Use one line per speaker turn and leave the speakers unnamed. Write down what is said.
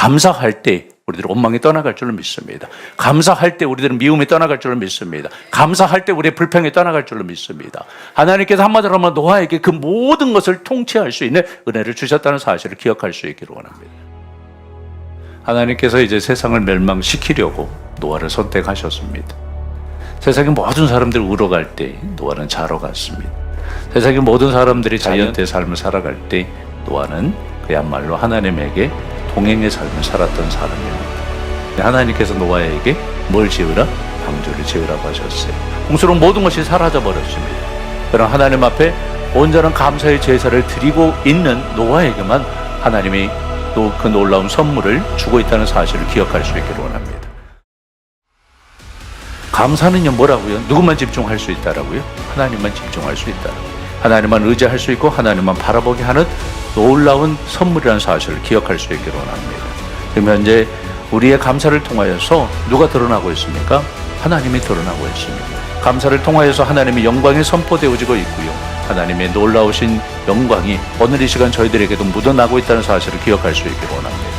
감사할 때 우리들은 원망이 떠나갈 줄로 믿습니다. 감사할 때 우리들은 미움이 떠나갈 줄로 믿습니다. 감사할 때 우리의 불평이 떠나갈 줄로 믿습니다. 하나님께서 한마디로 하면 노아에게 그 모든 것을 통치할 수 있는 은혜를 주셨다는 사실을 기억할 수 있기를 원합니다. 하나님께서 이제 세상을 멸망시키려고 노아를 선택하셨습니다. 세상의 모든 사람들이 울어갈 때 노아는 자러 갔습니다. 세상의 모든 사람들이 자연의 삶을 살아갈 때 노아는 그야말로 하나님에게 동행의 삶을 살았던 사람입니다. 하나님께서 노아에게 뭘 지으라? 방주를 지으라고 하셨어요. 홍수로 모든 것이 사라져 버렸습니다. 그럼 하나님 앞에 온전한 감사의 제사를 드리고 있는 노아에게만 하나님이 또 그 놀라운 선물을 주고 있다는 사실을 기억할 수 있기를 원합니다. 감사는요 뭐라고요? 누구만 집중할 수 있다라고요? 하나님만 집중할 수 있다. 하나님만 의지할 수 있고 하나님만 바라보게 하는 놀라운 선물이라는 사실을 기억할 수 있기를 원합니다. 지금 현재 우리의 감사를 통하여서 누가 드러나고 있습니까? 하나님이 드러나고 있습니다. 감사를 통하여서 하나님의 영광이 선포되어지고 있고요. 하나님의 놀라우신 영광이 오늘 이 시간 저희들에게도 묻어나고 있다는 사실을 기억할 수 있기를 원합니다.